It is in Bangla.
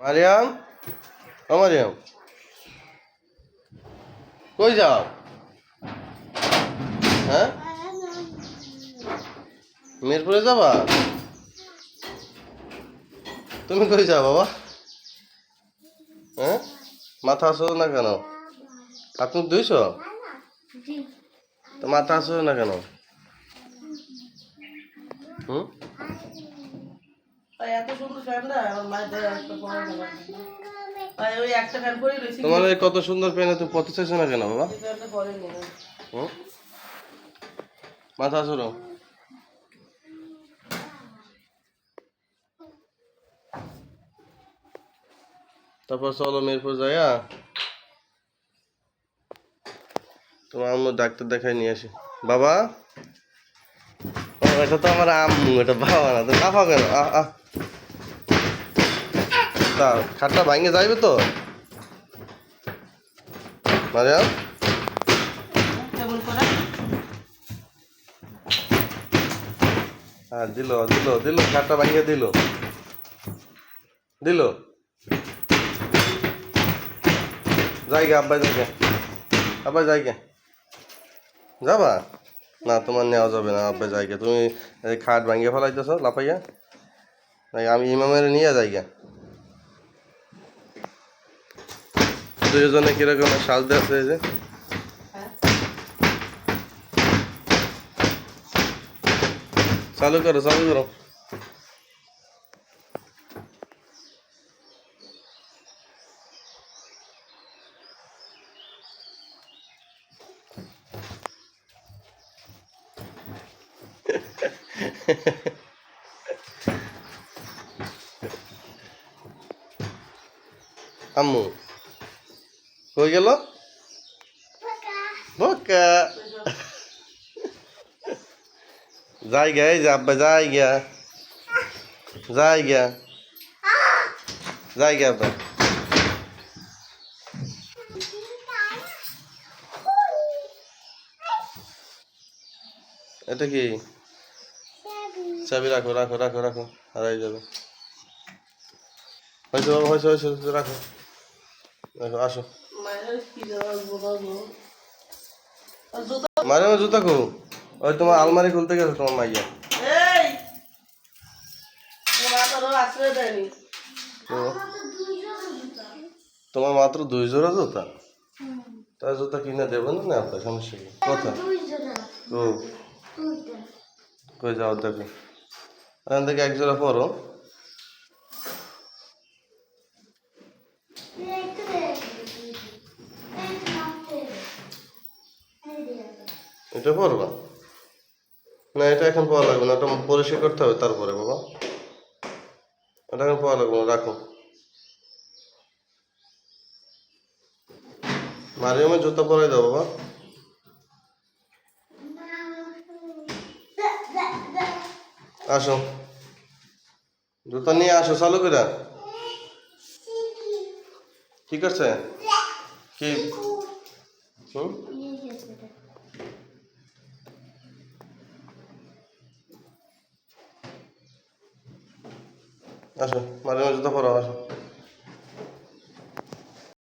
মারিয়াম? ও মারিয়াম। কই যাও? হ্যাঁ? মিরপুরে যাবা? তুমি কই যাও বাবা? হ্যাঁ? মাথা আসো না কেন? হাত মুখ ধুইছ? তো মাথা আসো না কেন? হুম? তাই এত সুন্দর ফ্যান না? আমার মায়ের একটা পরে তাই ওই একটা ফ্যান করে রয়েছে তোমার এই কত সুন্দর পেনে তুমি পড়তে চাইছো না কেন বাবা? ফ্যানটা পরে নি হুম? মাথা আসো তারপর চলো মিরপুর যাইয়া তোমার আম্মু ডাক্তার দেখাই নিয়ে আসি। বাবা? এটা তো আমার আম্মু এটা বাবা না, তো কাফা কেন? আহ তা খাটটা ভাঙে যাইবে তো? মারিয়াম? হ্যাঁ দিল দিল দিল, খাটটা ভাঙিয়ে দিল। দিল? জায়গা আব্বাই জায়গা আব্বাই জায়গা যাবা? না, তোমার নেওয়া যাবে না আব্বাই জায়গা তুমি খাট ভাঙিয়ে ফেলাইতেছ, লাফাইয়া? আমি ইমামের নিয়ে যাইগা। দুজনে কীরকম সাজতে আছে যে? চালু করো চালু করো। আম্মু কই গেল? বোকা। জায়গা এই যে আব্বা জায়গা জায়গা জায়গা আব্বা। এটা কি? চাবি রাখো রাখো রাখো রাখো হারাই যাবে। হয়েছে বাবা হয়েছে হয়েছে রাখো। রাখো আসো। মারে আমার জুতা কো ওই তোমার আলমারি খুলতে গেছে তোমার মাইয়া। এই! তোমার তো আশ্রয় দেয়নি। তো তোমার মাত্র দুই জোড়া জুতা? তার জুতা কিনে দেবো না না আপনার সমস্যা কি? কথা? ও। কই যাও দেখো। এখান থেকে এক জোড়া পরো এটা পরবা? না, এটা এখন পাওয়া লাগবে না, এটা পরিষ্কার করতে হবে তারপরে, বাবা। এটা এখন পাওয়া লাগবে না, রাখো। মারিয়ামের জুতা পরাই দাও, বাবা। আসো। জুতা নিয়ে আসো চালু করে কি করছে কি? আসো মাঝে জুতা পরো আসো।